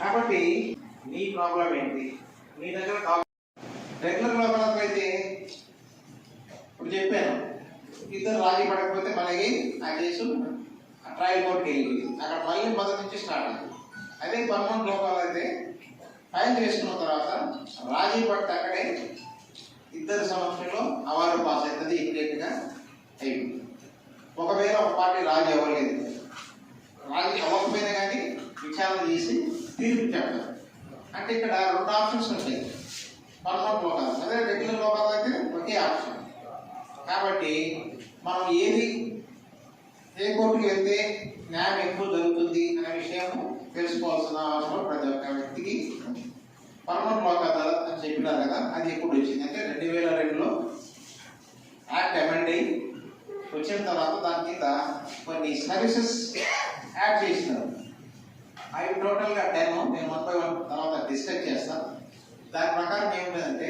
కాబట్టి నీ ప్రాబ్లం ఏంటి? నీ దగ్గర రెగ్యులర్ లోపల అయితే ఇప్పుడు చెప్పాను. ఇద్దరు రాజీ పడకపోతే మనకి ఆ కేసు ట్రయల్ కోర్టుకి వెళ్ళింది. అక్కడ మళ్ళీ మొదటి నుంచి స్టార్ట్ అయింది. అదే పర్మనెంట్ లోపాలు అయితే ఫైల్ చేసుకున్న తర్వాత రాజీ పడితే అక్కడే ఇద్దరి సమక్షంలో అవార్డు పాస్ అవుతుంది ఇమ్మీడియట్గా అయిపోయింది. ఒకవేళ ఒక పార్టీ రాజీ అవ్వలేదు. రాజీ అవ్వ విచారణ చేసి తీర్పు చెప్పారు అంటే ఇక్కడ రెండు ఆప్షన్స్ ఉంటాయి. పర్మనెంట్ లోకాలు అదే రెగ్యులర్ లోకాలు అయితే ఒకే ఆప్షన్ కాబట్టి మనం ఏది ఏ కోర్టుకి వెళ్తే న్యాయం ఎక్కువ జరుగుతుంది అనే విషయం తెలుసుకోవాల్సిన అవసరం ప్రతి ఒక్క వ్యక్తికి పర్మనెంట్ లోక్ అదాలత్ అని చెప్పినారు కదా అది ఎప్పుడు వచ్చింది అంటే రెండు వేల రెండులో యాక్ట్ అమెండ్ అయ్యి వచ్చిన తర్వాత దాని కింద కొన్ని సర్వీసెస్ యాడ్ చేసినారు. అవి టోటల్గా టెన్ నేను వన్ బై వన్ తర్వాత డిస్కస్ చేస్తాను దాని ప్రకారం ఏమిటంటే